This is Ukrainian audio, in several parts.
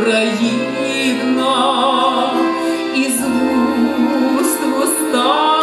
Україна із вуст в.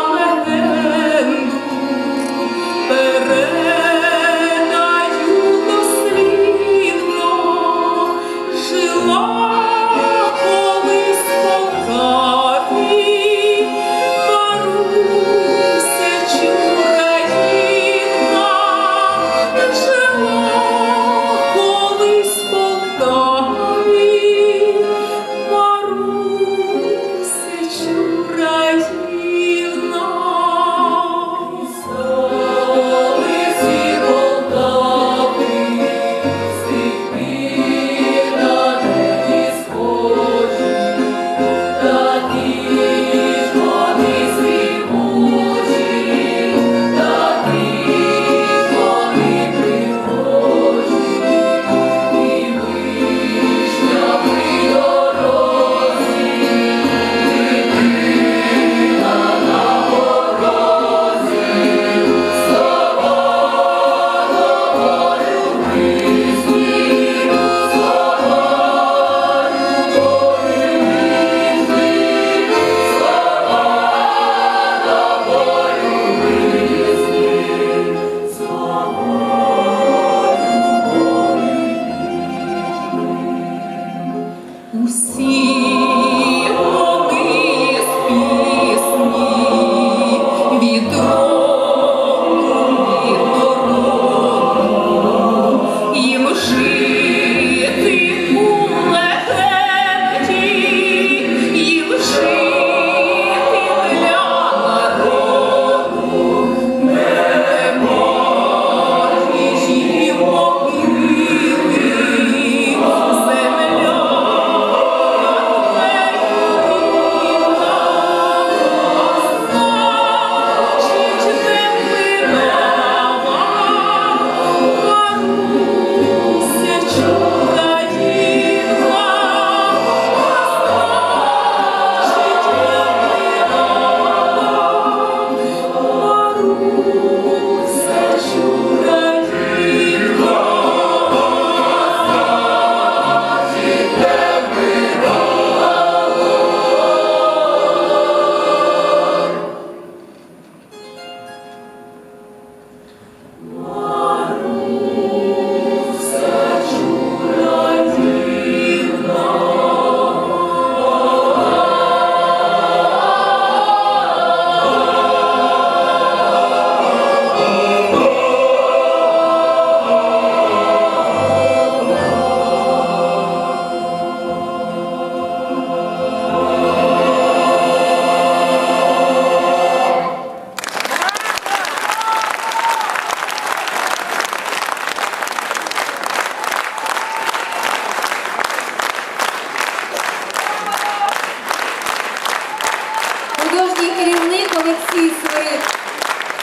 Художній керівник Олексій Свирид,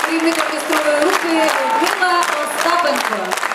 керівник оркестрової групи Людмила Остапенко.